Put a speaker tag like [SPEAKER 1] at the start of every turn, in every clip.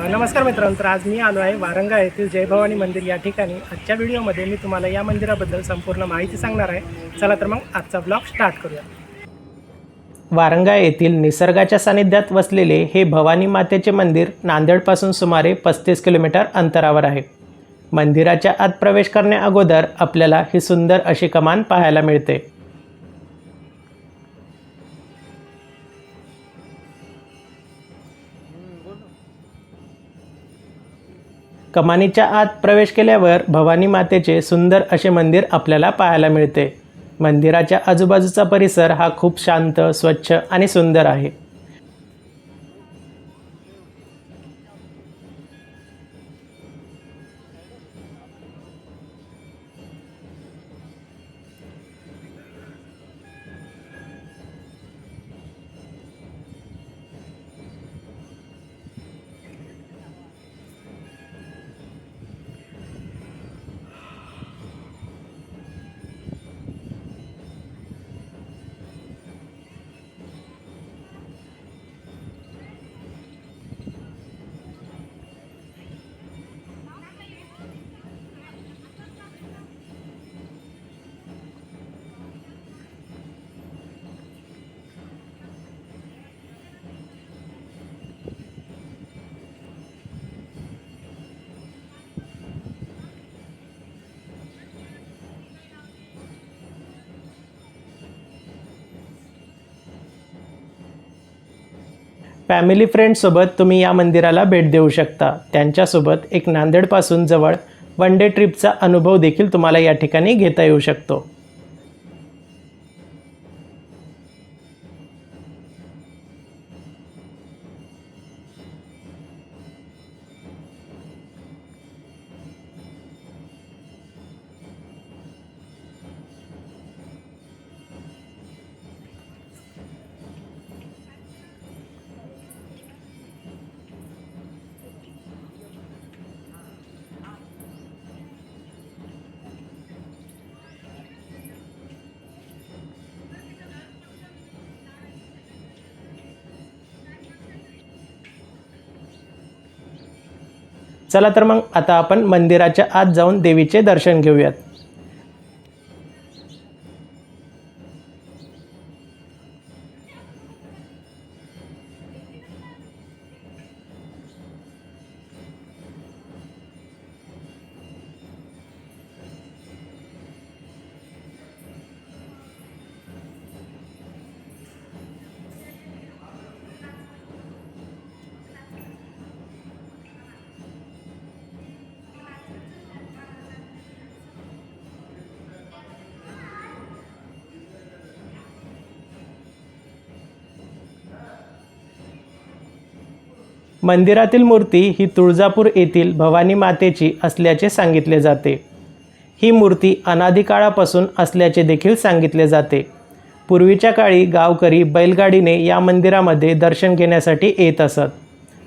[SPEAKER 1] नमस्कार मित्रांनो तर आज मी आलो आहे वारंगा येथील जय भवानी मंदिर या ठिकाणी. आजच्या व्हिडिओमध्ये मी तुम्हाला या मंदिराबद्दल संपूर्ण माहिती सांगणार आहे. चला तर मग आजचा ब्लॉग स्टार्ट करूया. वारंगा येथील निसर्गाच्या सानिध्यात वसलेले हे भवानी मातेचे मंदिर नांदेडपासून सुमारे पस्तीस किलोमीटर अंतरावर आहे. मंदिराच्या आत प्रवेश करण्याअगोदर आपल्याला ही सुंदर अशी कमान पाहायला मिळते. कमानीच्या आत प्रवेश केल्यावर भवानी मातेचे सुंदर असे मंदिर आपल्याला पाहायला मिळते. मंदिराच्या आजूबाजूचा परिसर हा खूप शांत स्वच्छ आणि सुंदर आहे. फॅमिली फ्रेंडसोबत तुम्ही या मंदिराला भेट देऊ शकता. त्यांच्यासोबत एक नांदेडपासून जवळ वन डे ट्रिपचा अनुभव देखील तुम्हाला या ठिकाणी घेता येऊ शकतो. चला तर मग आता आपण मंदिराच्या आत जाऊन देवीचे दर्शन घेऊयात. मंदिरातील मूर्ती ही तुळजापूर येथील भवानी मातेची असल्याचे सांगितले जाते. ही मूर्ती अनादिकाळापासून असल्याचे देखील सांगितले जाते. पूर्वीच्या काळी गावकरी बैलगाडीने या मंदिरामध्ये दर्शन घेण्यासाठी येत असत.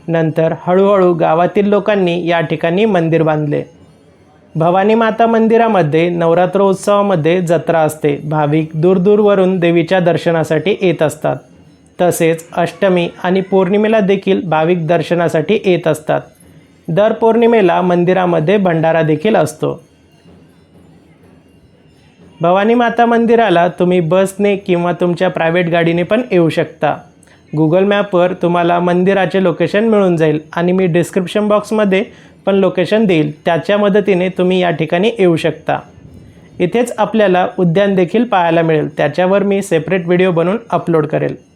[SPEAKER 1] नंतर हळूहळू गावातील लोकांनी या ठिकाणी मंदिर बांधले. भवानी माता मंदिरामध्ये नवरात्रोत्सवामध्ये जत्रा असते. भाविक दूरदूरवरून देवीच्या दर्शनासाठी येत असतात. तसेच अष्टमी आणि पौर्णिमेला देखील भाविक दर्शनासाठी येत असतात. दर पौर्णिमेला मंदिरामध्ये भंडारा देखील असतो. भवानी माता मंदिराला तुम्ही बसने किंवा तुमच्या प्रायव्हेट गाडीने पण येऊ शकता. गुगल मॅपवर तुम्हाला मंदिराचे लोकेशन मिळून जाईल आणि मी डिस्क्रिप्शन बॉक्समध्ये पण लोकेशन देईल. त्याच्या मदतीने तुम्ही या ठिकाणी येऊ शकता. इथेच आपल्याला उद्यान देखील पाहायला मिळेल. त्याच्यावर मी सेपरेट व्हिडिओ बनवून अपलोड करेल.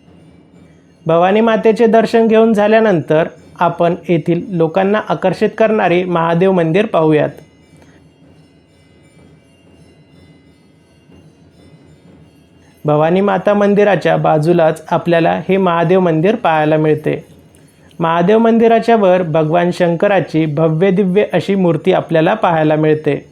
[SPEAKER 1] भवानी मातेचे दर्शन घेऊन झाल्यानंतर आपण येथील लोकांना आकर्षित करणारे महादेव मंदिर पाहूयात. भवानी माता मंदिराच्या बाजूलाच आपल्याला हे महादेव मंदिर पाहायला मिळते. महादेव मंदिराच्या वर भगवान शंकराची भव्य दिव्य अशी मूर्ती आपल्याला पाहायला मिळते.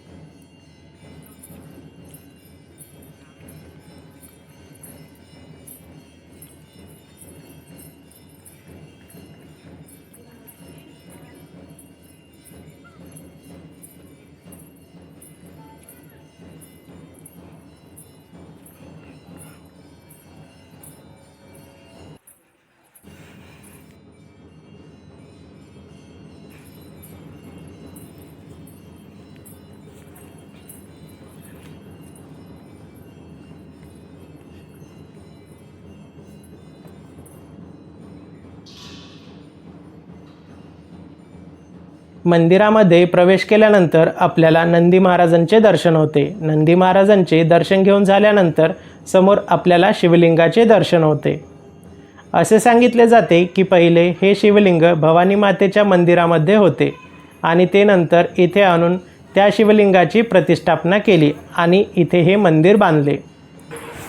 [SPEAKER 1] मंदिरामध्ये प्रवेश केल्यानंतर आपल्याला नंदी महाराजांचे दर्शन होते. नंदी महाराजांचे दर्शन घेऊन झाल्यानंतर समोर आपल्याला शिवलिंगाचे दर्शन होते. असे सांगितले जाते की पहिले हे शिवलिंग भवानी मातेच्या मंदिरामध्ये होते आणि ते नंतर इथे आणून त्या शिवलिंगाची प्रतिष्ठापना केली आणि इथे हे मंदिर बांधले.